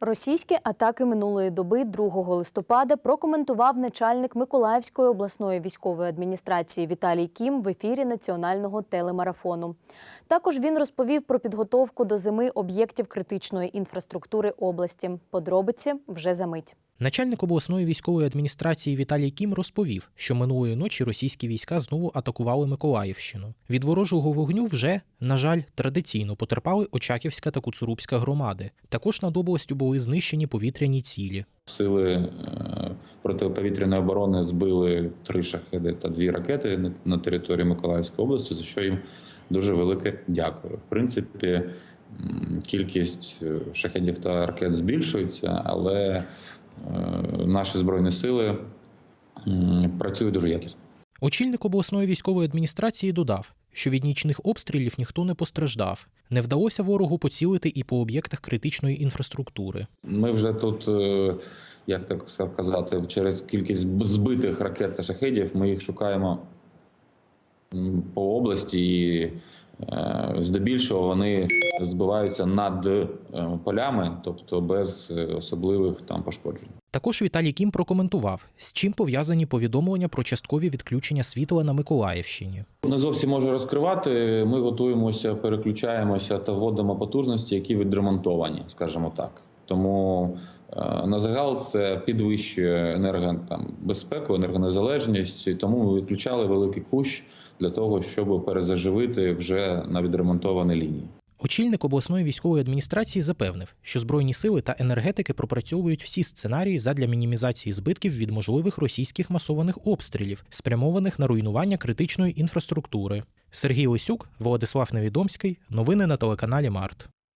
Російські атаки минулої доби 2 листопада прокоментував начальник Миколаївської обласної військової адміністрації Віталій Кім в ефірі національного телемарафону. Також він розповів про підготовку до зими об'єктів критичної інфраструктури області. Подробиці вже за мить. Начальник обласної військової адміністрації Віталій Кім розповів, що минулої ночі російські війська знову атакували Миколаївщину. Від ворожого вогню вже, на жаль, традиційно потерпали Очаківська та Куцурубська громади. Також над областю були знищені повітряні цілі. Сили е, протиповітряної оборони збили три шахеди та дві ракети на- території Миколаївської області, за що їм дуже велике дякую. В принципі, кількість е, шахедів та ракет збільшується, але наші збройні сили працюють дуже якісно. Очільник обласної військової адміністрації додав, що від нічних обстрілів ніхто не постраждав. Не вдалося ворогу поцілити і по об'єктах критичної інфраструктури. Ми вже тут, е, як так сказати, через кількість збитих ракет та шахедів ми їх шукаємо по області, і е, здебільшого вони збиваються над е, полями, тобто без е, особливих там пошкоджень. Також Віталій Кім прокоментував, з чим пов'язані повідомлення про часткові відключення світла на Миколаївщині. Не зовсім можу розкривати. Ми готуємося, переключаємося та вводимо потужності, які відремонтовані, скажімо так. Тому е, на загал це підвищує енергобезпеку, енергонезалежність. Тому ми відключали великий кущ для того, щоб перезаживити вже на відремонтованій лінії. Очільник обласної військової адміністрації запевнив, що збройні сили та енергетики пропрацьовують всі сценарії задля мінімізації збитків від можливих російських масованих обстрілів, спрямованих на руйнування критичної інфраструктури. Сергій Лисюк, Владислав Невідомський. Новини на телеканалі Март.